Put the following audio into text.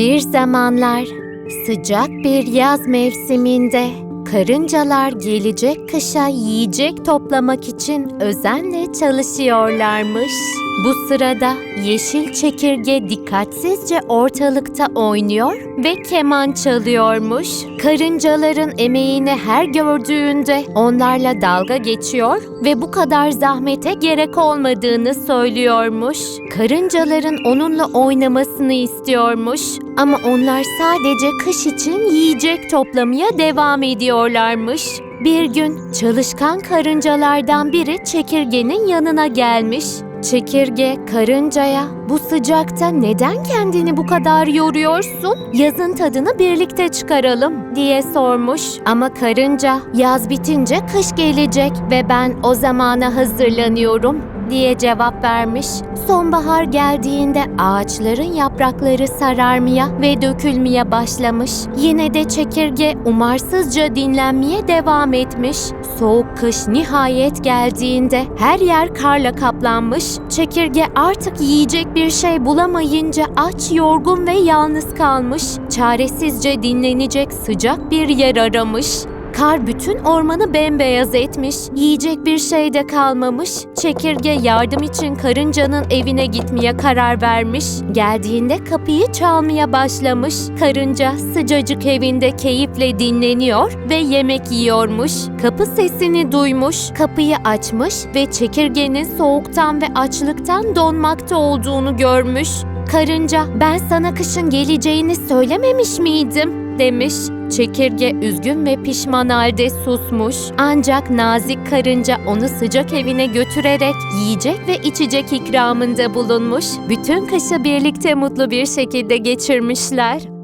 Bir zamanlar sıcak bir yaz mevsiminde karıncalar gelecek kışa yiyecek toplamak için özenle çalışıyorlarmış. Bu sırada yeşil çekirge dikkatsizce ortalıkta oynuyor ve keman çalıyormuş. Karıncaların emeğini her gördüğünde onlarla dalga geçiyor ve bu kadar zahmete gerek olmadığını söylüyormuş. Karıncaların onunla oynamasını istiyormuş ama onlar sadece kış için yiyecek toplamaya devam ediyorlarmış. Bir gün çalışkan karıncalardan biri çekirgenin yanına gelmiş. Çekirge karıncaya bu sıcakta neden kendini bu kadar yoruyorsun? Yazın tadını birlikte çıkaralım diye sormuş. Ama karınca yaz bitince kış gelecek ve ben o zamana hazırlanıyorum diye cevap vermiş. Sonbahar geldiğinde ağaçların yaprakları sararmaya ve dökülmeye başlamış. Yine de çekirge umarsızca dinlenmeye devam etmiş. Soğuk kış nihayet geldiğinde her yer karla kaplanmış. Çekirge artık yiyecek bir şey bulamayınca aç, yorgun ve yalnız kalmış. Çaresizce dinlenecek sıcak bir yer aramış. Kar bütün ormanı bembeyaz etmiş. Yiyecek bir şey de kalmamış. Çekirge yardım için karıncanın evine gitmeye karar vermiş. Geldiğinde kapıyı çalmaya başlamış. Karınca sıcacık evinde keyifle dinleniyor ve yemek yiyormuş. Kapı sesini duymuş, kapıyı açmış ve çekirgenin soğuktan ve açlıktan donmakta olduğunu görmüş. Karınca ben sana kışın geleceğini söylememiş miydim demiş. Çekirge üzgün ve pişman halde susmuş. Ancak nazik karınca onu sıcak evine götürerek yiyecek ve içecek ikramında bulunmuş. Bütün kışı birlikte mutlu bir şekilde geçirmişler.